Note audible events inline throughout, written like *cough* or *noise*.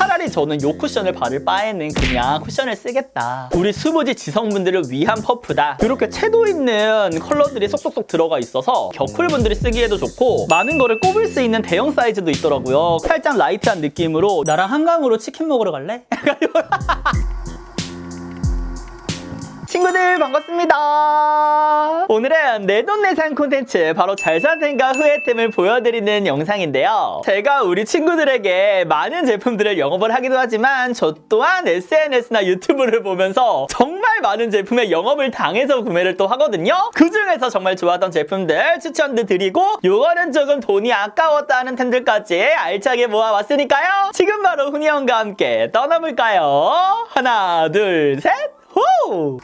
차라리 저는 요 쿠션을 바를 바에는 그냥 쿠션을 쓰겠다. 우리 수부지 지성분들을 위한 퍼프다. 이렇게 채도 있는 컬러들이 쏙쏙쏙 들어가 있어서 겨쿨분들이 쓰기에도 좋고 많은 거를 꼽을 수 있는 대형 사이즈도 있더라고요. 살짝 라이트한 느낌으로 나랑 한강으로 치킨 먹으러 갈래? *laughs* 친구들 반갑습니다. 오늘은 내돈내산 콘텐츠 바로 잘산 생각 후회템을 보여드리는 영상인데요. 제가 우리 친구들에게 많은 제품들을 영업을 하기도 하지만 저 또한 SNS나 유튜브를 보면서 정말 많은 제품의 영업을 당해서 구매를 또 하거든요. 그 중에서 정말 좋았던 제품들 추천도 드리고 요거는 조금 돈이 아까웠다 하는 템들까지 알차게 모아왔으니까요. 지금 바로 훈이 형과 함께 떠나볼까요? 하나, 둘, 셋, 호!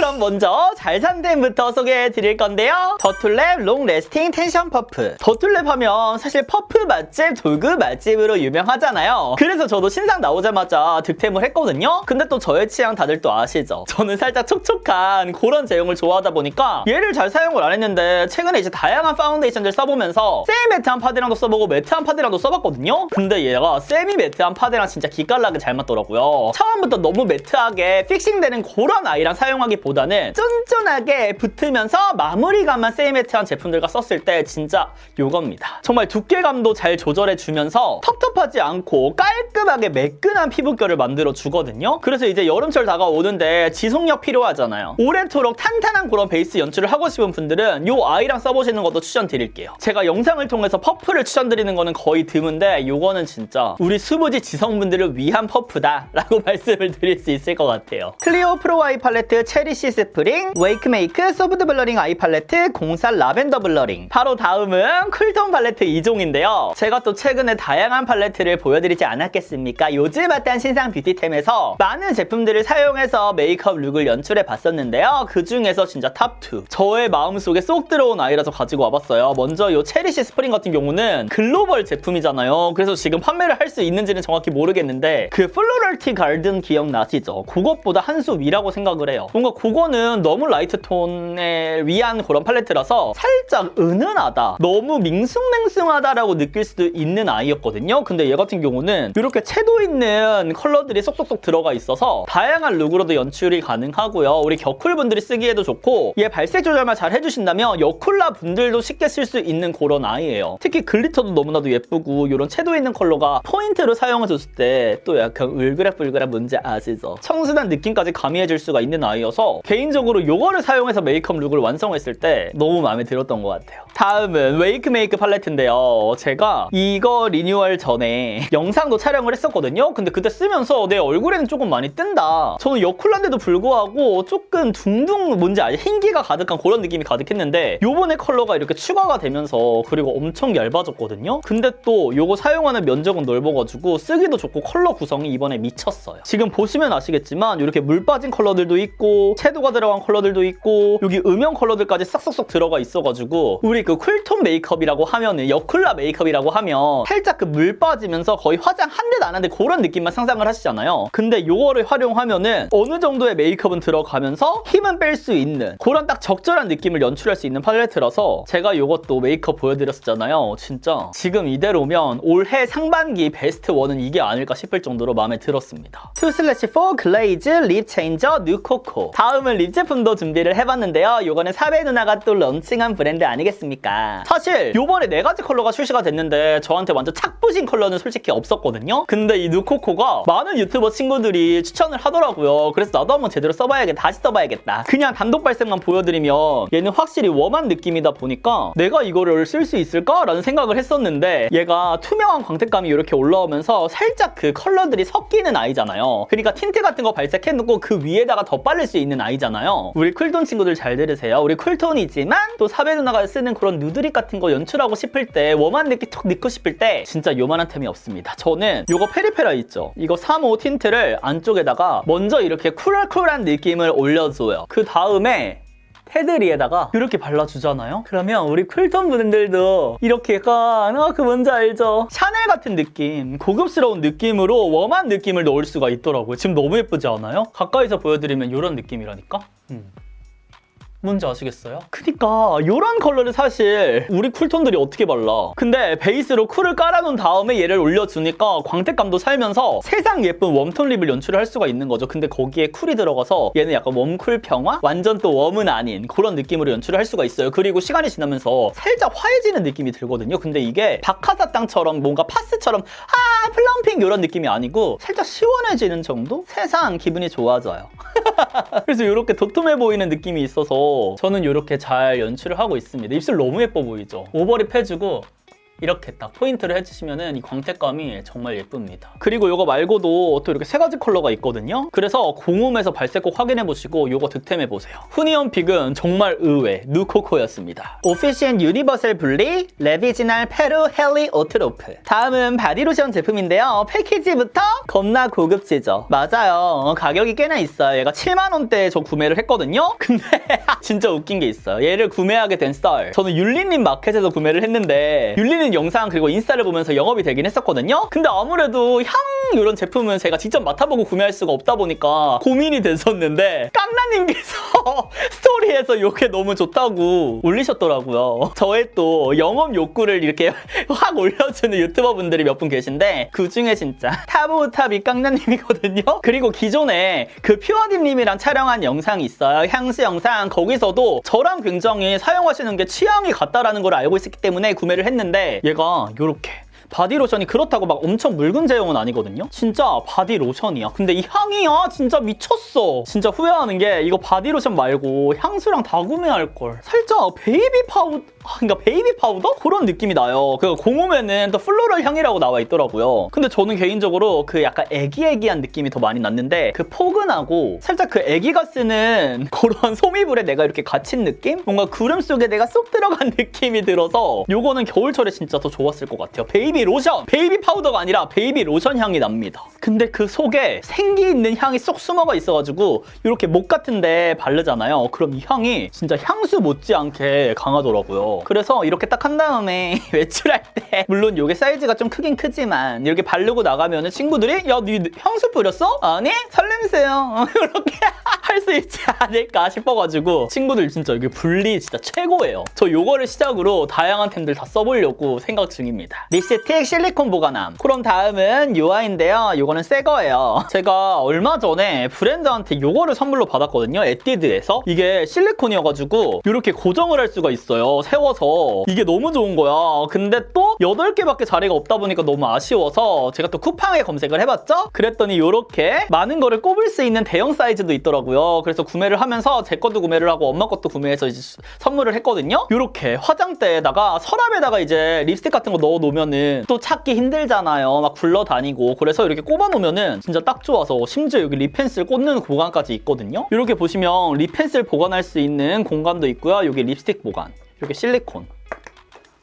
그럼 먼저 잘산템부터 소개해 드릴 건데요. 더툴랩 롱 레스팅 텐션 퍼프. 더툴랩 하면 사실 퍼프 맛집, 돌그 맛집으로 유명하잖아요. 그래서 저도 신상 나오자마자 득템을 했거든요. 근데 또 저의 취향 다들 또 아시죠? 저는 살짝 촉촉한 그런 제형을 좋아하다 보니까 얘를 잘 사용을 안 했는데 최근에 이제 다양한 파운데이션들 써보면서 세미 매트한 파데랑도 써보고 매트한 파데랑도 써봤거든요. 근데 얘가 세미 매트한 파데랑 진짜 기깔나게 잘 맞더라고요. 처음부터 너무 매트하게 픽싱되는 그런 아이랑 사용하기 보다 는 쫀쫀하게 붙으면서 마무리감만 세이매트한 제품들과 썼을 때 진짜 요겁니다. 정말 두께감도 잘 조절해 주면서 텁텁하지 않고 깔끔하게 매끈한 피부결을 만들어 주거든요. 그래서 이제 여름철 다가오는데 지속력 필요하잖아요. 오래도록 탄탄한 그런 베이스 연출을 하고 싶은 분들은 요 아이랑 써보시는 것도 추천드릴게요. 제가 영상을 통해서 퍼프를 추천드리는 거는 거의 드문데 요거는 진짜 우리 수부지 지성분들을 위한 퍼프다 라고 *laughs* 말씀을 드릴 수 있을 것 같아요. 클리오 프로 아이 팔레트 체리 시 스프링 웨이크메이크 소프트 블러링 아이 팔레트 공살 라벤더 블러링 바로 다음은 쿨톤 팔레트 2종인데요. 제가 또 최근에 다양한 팔레트를 보여드리지 않았겠습니까? 요즘 핫한 신상 뷰티템에서 많은 제품들을 사용해서 메이크업 룩을 연출해 봤었는데요. 그 중에서 진짜 탑2 저의 마음속에 쏙 들어온 아이라서 가지고 와봤어요. 먼저 이 체리시 스프링 같은 경우는 글로벌 제품이잖아요. 그래서 지금 판매를 할 수 있는지는 정확히 모르겠는데 그 플로럴티 가든 기억나시죠? 그것보다 한 수 위라고 생각을 해요. 뭔가 그 거는 너무 라이트 톤에 위한 그런 팔레트라서 살짝 은은하다. 너무 밍숭맹숭하다라고 느낄 수도 있는 아이였거든요. 근데 얘 같은 경우는 이렇게 채도 있는 컬러들이 쏙쏙쏙 들어가 있어서 다양한 룩으로도 연출이 가능하고요. 우리 겨쿨분들이 쓰기에도 좋고 얘 발색 조절만 잘 해주신다면 여쿨라 분들도 쉽게 쓸 수 있는 그런 아이예요. 특히 글리터도 너무나도 예쁘고 이런 채도 있는 컬러가 포인트로 사용해줬을 때 또 약간 울그락불그락 뭔지 아시죠? 청순한 느낌까지 가미해줄 수가 있는 아이여서 개인적으로 이거를 사용해서 메이크업 룩을 완성했을 때 너무 마음에 들었던 것 같아요. 다음은 웨이크 메이크 팔레트인데요. 제가 이거 리뉴얼 전에 영상도 촬영을 했었거든요. 근데 그때 쓰면서 내 얼굴에는 조금 많이 뜬다. 저는 여쿨란데도 불구하고 조금 둥둥 뭔지 알지? 흰기가 가득한 그런 느낌이 가득했는데 요번에 컬러가 이렇게 추가가 되면서 그리고 엄청 얇아졌거든요. 근데 또 요거 사용하는 면적은 넓어가지고 쓰기도 좋고 컬러 구성이 이번에 미쳤어요. 지금 보시면 아시겠지만 이렇게 물 빠진 컬러들도 있고 채도가 들어간 컬러들도 있고 여기 음영 컬러들까지 싹싹싹 들어가 있어가지고 우리 그 쿨톤 메이크업이라고 하면은 여쿨라 메이크업이라고 하면 살짝 그 물 빠지면서 거의 화장 한 대도 안 하는데 그런 느낌만 상상을 하시잖아요. 근데 요거를 활용하면은 어느 정도의 메이크업은 들어가면서 힘은 뺄 수 있는 그런 딱 적절한 느낌을 연출할 수 있는 팔레트라서 제가 요것도 메이크업 보여드렸었잖아요. 진짜 지금 이대로면 올해 상반기 베스트 원은 이게 아닐까 싶을 정도로 마음에 들었습니다. 2 슬래시 4 글레이즈 립 체인저 뉴코코 다음 은 립 제품도 준비를 해봤는데요. 요거는 사베 누나가 또 런칭한 브랜드 아니겠습니까? 사실 요번에 네 가지 컬러가 출시가 됐는데 저한테 완전 착부신 컬러는 솔직히 없었거든요. 근데 이 뉴코코가 많은 유튜버 친구들이 추천을 하더라고요. 그래서 나도 한번 제대로 써봐야겠다. 다시 써봐야겠다. 그냥 단독 발색만 보여드리면 얘는 확실히 웜한 느낌이다 보니까 내가 이거를 쓸 수 있을까라는 생각을 했었는데 얘가 투명한 광택감이 이렇게 올라오면서 살짝 그 컬러들이 섞이는 아이잖아요. 그러니까 틴트 같은 거 발색해놓고 그 위에다가 덧바를 수 있는 아이잖아요. 우리 쿨톤 친구들 잘 들으세요. 우리 쿨톤이지만 또 사베 누나가 쓰는 그런 누드립 같은 거 연출하고 싶을 때 웜한 느낌 톡 넣고 싶을 때 진짜 요만한 템이 없습니다. 저는 요거 페리페라 있죠. 이거 3호 틴트를 안쪽에다가 먼저 이렇게 쿨쿨한 느낌을 올려줘요. 그 다음에 테두리에다가 이렇게 발라주잖아요? 그러면 우리 쿨톤 분들도 이렇게 약간 아, 그 뭔지 알죠? 샤넬 같은 느낌, 고급스러운 느낌으로 웜한 느낌을 넣을 수가 있더라고요. 지금 너무 예쁘지 않아요? 가까이서 보여드리면 이런 느낌이라니까? 음. 뭔지 아시겠어요? 그니까 이런 컬러를 사실 우리 쿨톤들이 어떻게 발라? 근데 베이스로 쿨을 깔아놓은 다음에 얘를 올려주니까 광택감도 살면서 세상 예쁜 웜톤 립을 연출을 할 수가 있는 거죠. 근데 거기에 쿨이 들어가서 얘는 약간 웜쿨 평화? 완전 또 웜은 아닌 그런 느낌으로 연출을 할 수가 있어요. 그리고 시간이 지나면서 살짝 화해지는 느낌이 들거든요. 근데 이게 박하사탕처럼 뭔가 파스처럼 아 플럼핑 이런 느낌이 아니고 살짝 시원해지는 정도? 세상 기분이 좋아져요. *laughs* 그래서 이렇게 도톰해 보이는 느낌이 있어서 저는 이렇게 잘 연출을 하고 있습니다. 입술 너무 예뻐 보이죠? 오버립 해주고 이렇게 딱 포인트를 해주시면은 이 광택감이 정말 예쁩니다. 그리고 이거 말고도 또 이렇게 세 가지 컬러가 있거든요. 그래서 공홈에서 발색 꼭 확인해 보시고 이거 득템해 보세요. 후니언 픽은 정말 의외 누코코였습니다. 오피시엔 유니버설 블리 레비지널 페루 헬리 오트로프. 다음은 바디로션 제품인데요. 패키지부터 겁나 고급지죠. 맞아요. 가격이 꽤나 있어요. 얘가 7만 원대에 저 구매를 했거든요. *laughs* 근데 진짜 웃긴 게 있어요. 얘를 구매하게 된 썰. 저는 율리님 마켓에서 구매를 했는데 율리님 영상 그리고 인스타를 보면서 영업이 되긴 했었거든요. 근데 아무래도 향 이런 제품은 제가 직접 맡아보고 구매할 수가 없다 보니까 고민이 됐었는데 깡나님께서 *laughs* 스토리에서 이게 너무 좋다고 올리셨더라고요. 저의 또 영업 욕구를 이렇게 *laughs* 확 올려주는 유튜버 분들이 몇 분 계신데 그 중에 진짜 탑 오브 탑이 깡나님이거든요. 그리고 기존에 그 퓨어딥님이랑 촬영한 영상이 있어요. 향수 영상 거기서도 저랑 굉장히 사용하시는 게 취향이 같다라는 걸 알고 있었기 때문에 구매를 했는데 얘가 이렇게 바디 로션이 그렇다고 막 엄청 묽은 제형은 아니거든요? 진짜 바디 로션이야. 근데 이 향이야 진짜 미쳤어. 진짜 후회하는 게 이거 바디 로션 말고 향수랑 다 구매할걸. 살짝 베이비 파우더, 아, 그러니까 베이비 파우더? 그런 느낌이 나요. 그 공홈에는 또 플로럴 향이라고 나와 있더라고요. 근데 저는 개인적으로 그 약간 애기애기한 느낌이 더 많이 났는데 그 포근하고 살짝 그 애기가 쓰는 *laughs* 그런 소미불에 내가 이렇게 갇힌 느낌? 뭔가 구름 속에 내가 쏙 들어간 *laughs* 느낌이 들어서 요거는 겨울철에 진짜 더 좋았을 것 같아요. 베이비 로션! 베이비 파우더가 아니라 베이비 로션 향이 납니다. 근데 그 속에 생기 있는 향이 쏙 숨어가 있어가지고 이렇게 목 같은데 바르잖아요. 그럼 이 향이 진짜 향수 못지않게 강하더라고 요. 그래서 이렇게 딱 한 다음에 *laughs* 외출할 때 물론 이게 사이즈가 좀 크긴 크지만 이렇게 바르고 나가면은 친구들이 야, 니 향수 뿌렸어? 아니? 설냄새요. *laughs* 이렇게 할 수 있지 않을까 싶어가지고 친구들 진짜 여기 분리 진짜 최고예요. 저 요거를 시작으로 다양한 템들 다 써보려고 생각 중입니다. 립스틱 실리콘 보관함. 그럼 다음은 요아인데요. 요거는 새 거예요. 제가 얼마 전에 브랜드한테 요거를 선물로 받았거든요. 에뛰드에서. 이게 실리콘이어가지고 이렇게 고정을 할 수가 있어요. 세 워서. 이게 너무 좋은 거야. 근데 또 8개밖에 자리가 없다 보니까 너무 아쉬워서 제가 또 쿠팡에 검색을 해봤죠? 그랬더니 이렇게 많은 거를 꼽을 수 있는 대형 사이즈도 있더라고요. 그래서 구매를 하면서 제 것도 구매를 하고 엄마 것도 구매해서 선물을 했거든요. 이렇게 화장대에다가 서랍에다가 이제 립스틱 같은 거 넣어 놓으면은 또 찾기 힘들잖아요. 막 굴러다니고. 그래서 이렇게 꼽아 놓으면은 진짜 딱 좋아서 심지어 여기 립펜슬 꽂는 공간까지 있거든요. 이렇게 보시면 립펜슬 보관할 수 있는 공간도 있고요. 여기 립스틱 보관. 이렇게 실리콘.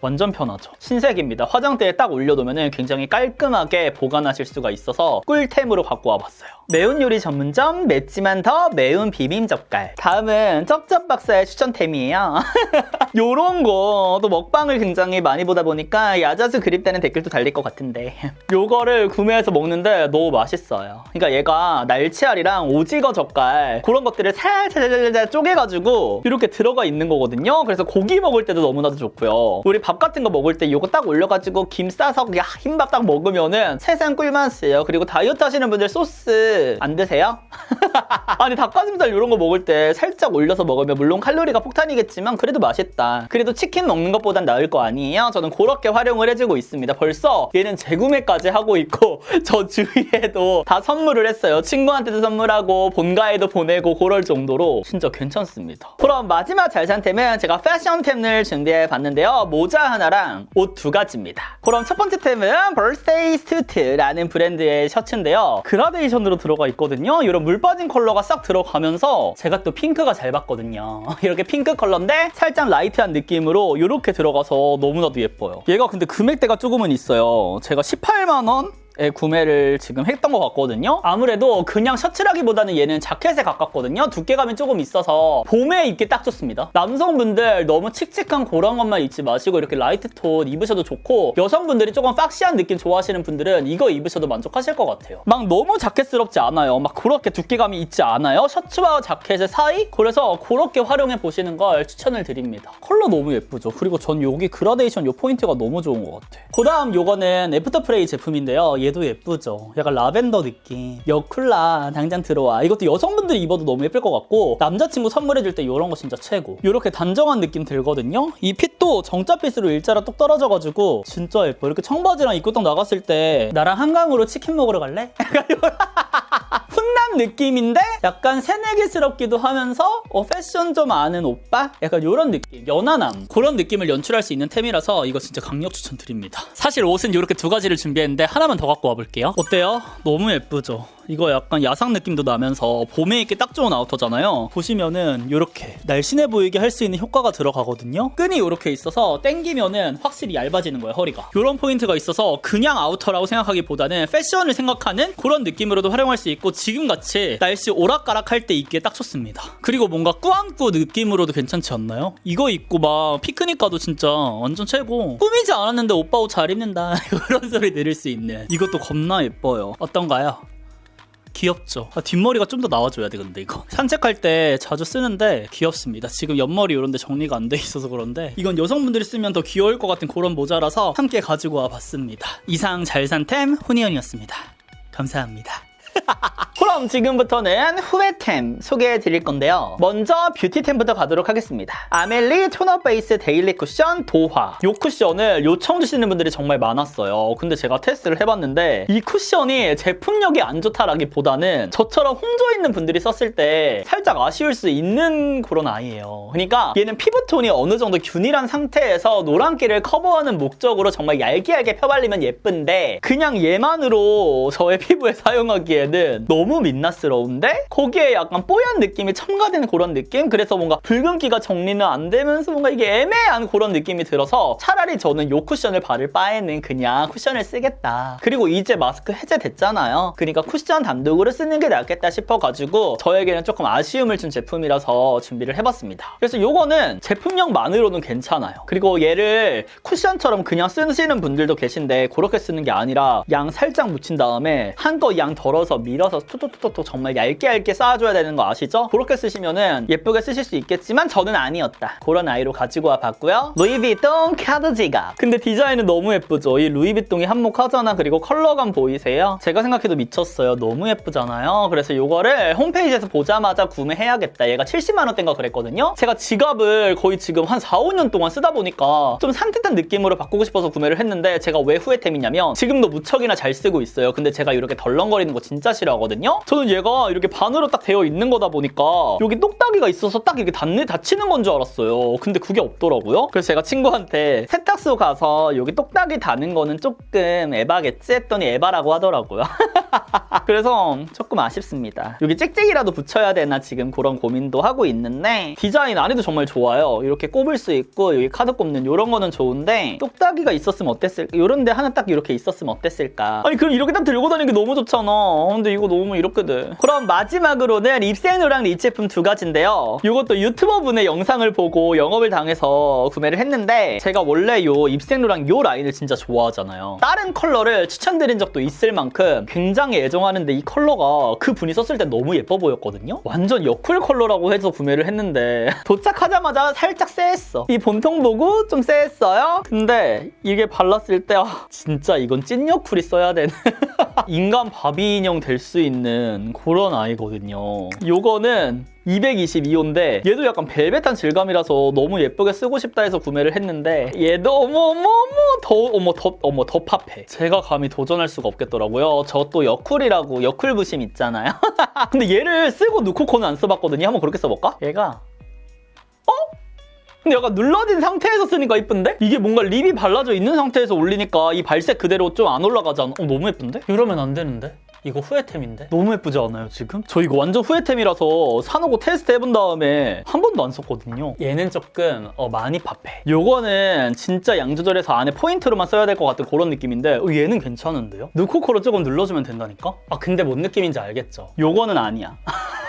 완전 편하죠. 신색입니다. 화장대에 딱 올려놓으면 굉장히 깔끔하게 보관하실 수가 있어서 꿀템으로 갖고 와봤어요. 매운 요리 전문점 맵지만 더 매운 비빔 젓갈. 다음은 쩝쩝 박사의 추천템이에요. *laughs* 요런 거 또 먹방을 굉장히 많이 보다 보니까 야자수 그립다는 댓글도 달릴 것 같은데 *laughs* 요거를 구매해서 먹는데 너무 맛있어요. 그러니까 얘가 날치알이랑 오징어 젓갈 그런 것들을 살살살살 쪼개가지고 이렇게 들어가 있는 거거든요. 그래서 고기 먹을 때도 너무나도 좋고요. 우리 밥 같은 거 먹을 때 이거 딱 올려가지고 김 싸서 그냥 흰밥 딱 먹으면은 세상 꿀맛이에요. 그리고 다이어트 하시는 분들 소스 안 드세요? *laughs* 아니 닭가슴살 이런 거 먹을 때 살짝 올려서 먹으면 물론 칼로리가 폭탄이겠지만 그래도 맛있다. 그래도 치킨 먹는 것보단 나을 거 아니에요? 저는 그렇게 활용을 해주고 있습니다. 벌써 얘는 재구매까지 하고 있고 *laughs* 저 주위에도 다 선물을 했어요. 친구한테도 선물하고 본가에도 보내고 그럴 정도로 진짜 괜찮습니다. 그럼 마지막 잘산템은 제가 패션템을 준비해 봤는데요. 모자 하나랑 옷 두 가지입니다. 그럼 첫 번째 템은 birthday suit라는 브랜드의 셔츠인데요. 그라데이션으로 들어가 있거든요. 이런 물 빠진 컬러가 싹 들어가면서 제가 또 핑크가 잘 봤거든요. *laughs* 이렇게 핑크 컬러인데 살짝 라이트한 느낌으로 이렇게 들어가서 너무나도 예뻐요. 얘가 근데 금액대가 조금은 있어요. 제가 18만 원에 구매를 지금 했던 것 같거든요. 아무래도 그냥 셔츠라기보다는 얘는 자켓에 가깝거든요. 두께감이 조금 있어서 봄에 입기 딱 좋습니다. 남성분들 너무 칙칙한 그런 것만 입지 마시고 이렇게 라이트 톤 입으셔도 좋고 여성분들이 조금 박시한 느낌 좋아하시는 분들은 이거 입으셔도 만족하실 것 같아요. 막 너무 자켓스럽지 않아요. 막 그렇게 두께감이 있지 않아요. 셔츠와 자켓의 사이? 그래서 그렇게 활용해 보시는 걸 추천을 드립니다. 컬러 너무 예쁘죠. 그리고 전 여기 그라데이션 요 포인트가 너무 좋은 것 같아. 그 다음 요거는 애프터프레이 제품인데요. 얘도 예쁘죠. 약간 라벤더 느낌. 여쿨라 당장 들어와. 이것도 여성분들이 입어도 너무 예쁠 것 같고 남자친구 선물해줄 때 이런 거 진짜 최고. 이렇게 단정한 느낌 들거든요. 이 핏도 정자핏으로 일자로 뚝 떨어져가지고 진짜 예뻐. 이렇게 청바지랑 입고 딱 나갔을 때 나랑 한강으로 치킨 먹으러 갈래? *laughs* *laughs* 훈남 느낌인데 약간 새내기스럽기도 하면서 어, 패션 좀 아는 오빠? 약간 이런 느낌 연하남 그런 느낌을 연출할 수 있는 템이라서 이거 진짜 강력 추천드립니다 사실 옷은 이렇게 두 가지를 준비했는데 하나만 더 갖고 와볼게요 어때요? 너무 예쁘죠? 이거 약간 야상 느낌도 나면서 봄에 입기 딱 좋은 아우터잖아요. 보시면은 이렇게 날씬해 보이게 할 수 있는 효과가 들어가거든요. 끈이 이렇게 있어서 당기면은 확실히 얇아지는 거예요 허리가. 이런 포인트가 있어서 그냥 아우터라고 생각하기보다는 패션을 생각하는 그런 느낌으로도 활용할 수 있고 지금같이 날씨 오락가락 할 때 입기에 딱 좋습니다. 그리고 뭔가 꾸안꾸 느낌으로도 괜찮지 않나요? 이거 입고 막 피크닉 가도 진짜 완전 최고. 꾸미지 않았는데 오빠 옷 잘 입는다. *laughs* 그런 소리 들을 수 있는. 이것도 겁나 예뻐요. 어떤가요? 귀엽죠. 아, 뒷머리가 좀 더 나와줘야 돼, 근데 이거. *laughs* 산책할 때 자주 쓰는데 귀엽습니다. 지금 옆머리 이런데 정리가 안 돼 있어서 그런데 이건 여성분들이 쓰면 더 귀여울 것 같은 그런 모자라서 함께 가지고 와 봤습니다. 이상 잘산템 훈이언이었습니다. 감사합니다. 그럼 지금부터는 후회템 소개해 드릴 건데요. 먼저 뷰티템부터 가도록 하겠습니다. 아멜리 토너 베이스 데일리 쿠션 도화. 이 쿠션을 요청 주시는 분들이 정말 많았어요. 근데 제가 테스트를 해봤는데 이 쿠션이 제품력이 안 좋다라기보다는 저처럼 홍조 있는 분들이 썼을 때 살짝 아쉬울 수 있는 그런 아이예요. 그러니까 얘는 피부톤이 어느 정도 균일한 상태에서 노란기를 커버하는 목적으로 정말 얇게 얇게 펴발리면 예쁜데 그냥 얘만으로 저의 피부에 *laughs* 사용하기에 는 너무 민낯스러운데 거기에 약간 뽀얀 느낌이 첨가된 그런 느낌? 그래서 뭔가 붉은기가 정리는 안 되면서 뭔가 이게 애매한 그런 느낌이 들어서 차라리 저는 요 쿠션을 바를 바에는 그냥 쿠션을 쓰겠다. 그리고 이제 마스크 해제됐잖아요. 그러니까 쿠션 단독으로 쓰는 게 낫겠다 싶어가지고 저에게는 조금 아쉬움을 준 제품이라서 준비를 해봤습니다. 그래서 요거는 제품력만으로는 괜찮아요. 그리고 얘를 쿠션처럼 그냥 쓰시는 분들도 계신데 그렇게 쓰는 게 아니라 양 살짝 묻힌 다음에 한껏 양 덜어서 밀어서 톡톡톡톡 정말 얇게 얇게 쌓아줘야 되는 거 아시죠? 그렇게 쓰시면은 예쁘게 쓰실 수 있겠지만 저는 아니었다. 그런 아이로 가지고 와 봤고요. 루이비통 카드 지갑. 근데 디자인은 너무 예쁘죠? 이 루이비통이 한몫하잖아. 그리고 컬러감 보이세요? 제가 생각해도 미쳤어요. 너무 예쁘잖아요. 그래서 이거를 홈페이지에서 보자마자 구매해야겠다. 얘가 70만 원대인가 그랬거든요. 제가 지갑을 거의 지금 한 4, 5년 동안 쓰다 보니까 좀 산뜻한 느낌으로 바꾸고 싶어서 구매를 했는데 제가 왜 후회템이냐면 지금도 무척이나 잘 쓰고 있어요. 근데 제가 이렇게 덜렁거리는 거 진짜 싫어하거든요. 저는 얘가 이렇게 반으로 딱 되어 있는 거다 보니까 여기 똑딱이가 있어서 딱 이렇게 닿는 닫히는 건 줄 알았어요. 근데 그게 없더라고요. 그래서 제가 친구한테 세탁소 가서 여기 똑딱이 다는 거는 조금 에바겠지 했더니 에바라고 하더라고요. *laughs* 그래서 조금 아쉽습니다. 여기 찍찍이라도 붙여야 되나 지금 그런 고민도 하고 있는데 디자인 안에도 정말 좋아요. 이렇게 꼽을 수 있고 여기 카드 꼽는 이런 거는 좋은데 똑딱이가 있었으면 어땠을까? 이런 데 하나 딱 이렇게 있었으면 어땠을까? 아니 그럼 이렇게 딱 들고 다니는 게 너무 좋잖아. 근데 이거 너무 이렇게 돼. 그럼 마지막으로는 입생누랑 립 제품 두 가지인데요. 이것도 유튜버 분의 영상을 보고 영업을 당해서 구매를 했는데 제가 원래 요 입생누랑 요 라인을 진짜 좋아하잖아요. 다른 컬러를 추천드린 적도 있을 만큼 굉장히 애정하는데 이 컬러가 그 분이 썼을 때 너무 예뻐 보였거든요. 완전 여쿨 컬러라고 해서 구매를 했는데 *laughs* 도착하자마자 살짝 쎄했어. 이 본통 보고 좀 쎄했어요. 근데 이게 발랐을 때 아, 진짜 이건 찐 여쿨이 써야 되는 *laughs* 인간 바비 인형 될 수 있는 그런 아이거든요. 요거는 222호인데 얘도 약간 벨벳한 질감이라서 너무 예쁘게 쓰고 싶다 해서 구매를 했는데 얘도 어머 어머 어머 더 어머 더 어머 더 팝해 제가 감히 도전할 수가 없겠더라고요 저 또 여쿨이라고 여쿨 부심 있잖아요 *laughs* 근데 얘를 쓰고 누코코는 안 써봤거든요 한번 그렇게 써볼까? 얘가 어? 근데 약간 눌러진 상태에서 쓰니까 이쁜데? 이게 뭔가 립이 발라져 있는 상태에서 올리니까 이 발색 그대로 좀 안 올라가잖아 어 너무 예쁜데? 이러면 안 되는데? 이거 후회템인데? 너무 예쁘지 않아요 지금? 저 이거 완전 후회템이라서 사놓고 테스트 해본 다음에 한 번도 안 썼거든요 얘는 조금 어, 많이 팝해 요거는 진짜 양 조절해서 안에 포인트로만 써야 될 것 같은 그런 느낌인데 어, 얘는 괜찮은데요? 누코코로 조금 눌러주면 된다니까? 아 근데 뭔 느낌인지 알겠죠? 요거는 아니야 *laughs*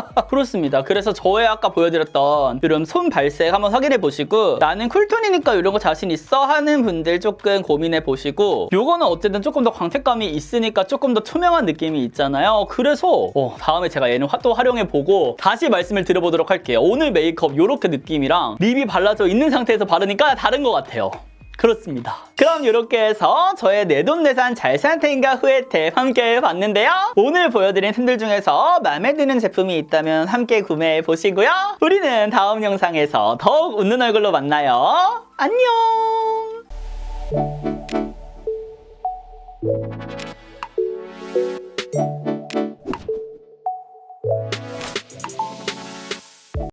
*laughs* 그렇습니다. 그래서 저의 아까 보여드렸던 이런 손 발색 한번 확인해 보시고 나는 쿨톤이니까 이런 거 자신 있어 하는 분들 조금 고민해 보시고 요거는 어쨌든 조금 더 광택감이 있으니까 조금 더 투명한 느낌이 있잖아요. 그래서 어, 다음에 제가 얘는 화- 또 활용해 보고 다시 말씀을 드려보도록 할게요. 오늘 메이크업 요렇게 느낌이랑 립이 발라져 있는 상태에서 바르니까 다른 것 같아요. 그렇습니다. 그럼 이렇게 해서 저의 내돈내산 잘산템과 후회템 함께 봤는데요. 오늘 보여드린 템들 중에서 마음에 드는 제품이 있다면 함께 구매해 보시고요. 우리는 다음 영상에서 더욱 웃는 얼굴로 만나요. 안녕!